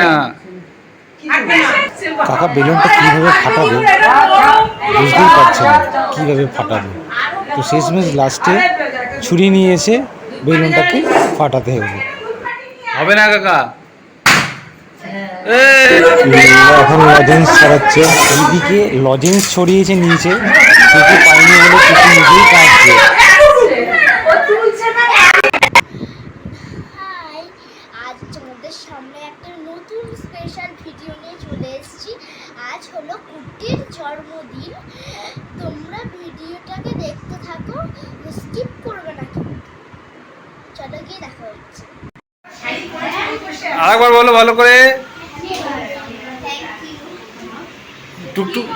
পারছে না। কাকা বেলুনটা কীভাবে ফাটাবে? বুঝতেই পারছে না কীভাবে ফাটাবে। তো শেষমেশ লাস্টে ছুরি নিয়ে এসে বেলুনটাকে ফাটাতে হবে। হবে না কাকা। এখন লজেন্স ছড়াচ্ছে। এইদিকে লজেন্স ছড়িয়েছে নিচে কিছু পাইনি বলে কিছু নিজেই কাটছে আজ তোমাদের সামনে একটা নতুন স্পেশাল ভিডিও নিয়ে চলে এসেছি। আজ হলো কুটির জন্মদিন। তোমরা ভিডিওটাকে দেখতে থাকো স্কিপ করবে না চলো গিয়ে দেখা হচ্ছে। আরেকবার বলো ভালো করে। টুকটুক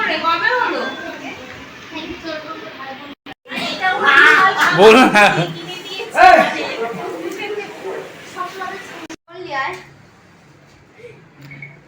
বলো না।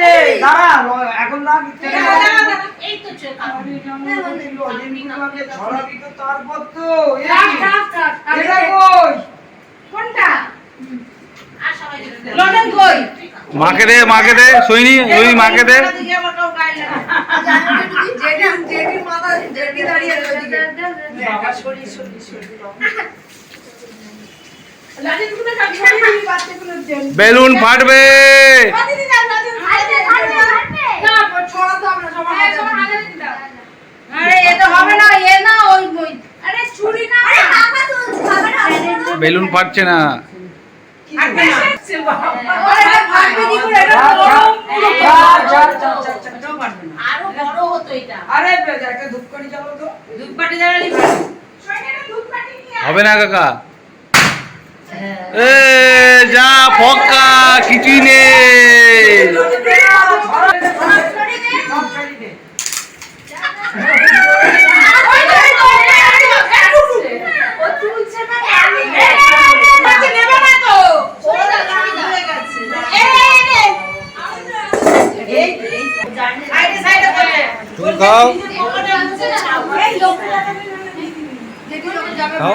দে দাঁড়া ল- এখন না থেকে ছড়াবি তো তারপর তো এই কাট, কাট, কাট, কাট। এটা কই কোনটা লন্ডন কই মাকে দে মাকে দে সৈনি ওই মাকে দে জেডি দাঁড়িয়ে রয়েছে বাবা বেলুন ফাটবে। বেলুন ফাটছে না। হবে না কাকা। এ যা ফক্কা কিছুই নেই খাও। এই লোকটা দেখি লোক যাবে খাও।